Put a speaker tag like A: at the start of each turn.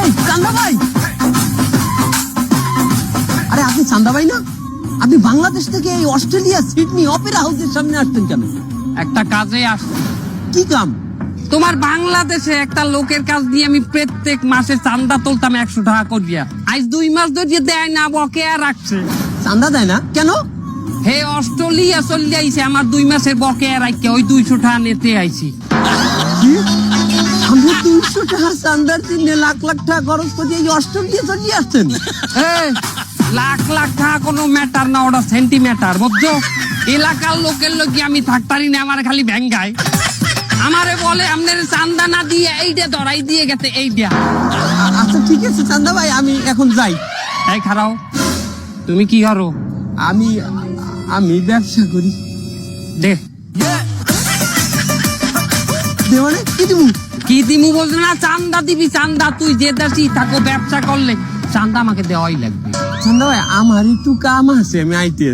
A: এই চান্দা ভাই আরে আপনি চান্দা ভাই না? আপনি বাংলাদেশ থেকে এই অস্ট্রেলিয়া সিডনি অপেরা হাউসের সামনে আসতেন কেন?
B: একটা কাজে আসছে
A: কি কাম?
B: তোমার বাংলাদেশে একটা লোকের কাজ দিয়ে আমি প্রত্যেক মাসে চান্দা তুলতাম একশো টাকা করিয়া। আজ দুই মাস ধরিয়ে দেয় না বকেয়া রাখছে।
A: চান্দা দেয় না? কেন?
B: হে অস্ট্রেলিয়া চলে আইছে আমার দুই মাসের বকেয়া রাখকে ওই দুইশো টাকা নিতে আইছি?
A: আপনি তিনশো টাকার চান্দার জন্য লাখ লাখ টাকা খরচ করে এই অস্ট্রেলিয়া চলে আসছেন।
B: এ, লাখ লাখ টাকা কোনো ম্যাটার না ওটা সেন্টিমিটার বুঝছ? এলাকার লোকের লোক আমি থাকতারি না আমার খালি ভ্যাঙ্গায়। আমারে বলে আপনার চান্দা না দিয়ে এইটা ধরাই দিয়ে গেছে এইটা।
A: আচ্ছা ঠিক আছে চান্দা ভাই আমি এখন যাই।
B: এই খারাও তুমি কি করো?
A: আমি আমি ব্যবসা করি।
B: দে।
A: দে মানে কি দিব?
B: কি দিমু বলছে না চান্দা দিবি চান্দা তুই যে দাসি থাকো ব্যবসা করলে চান্দা আমাকে দেওয়াই লাগবে।
A: চান্দা ভাই আমার একটু কাম আছে আমি আইতে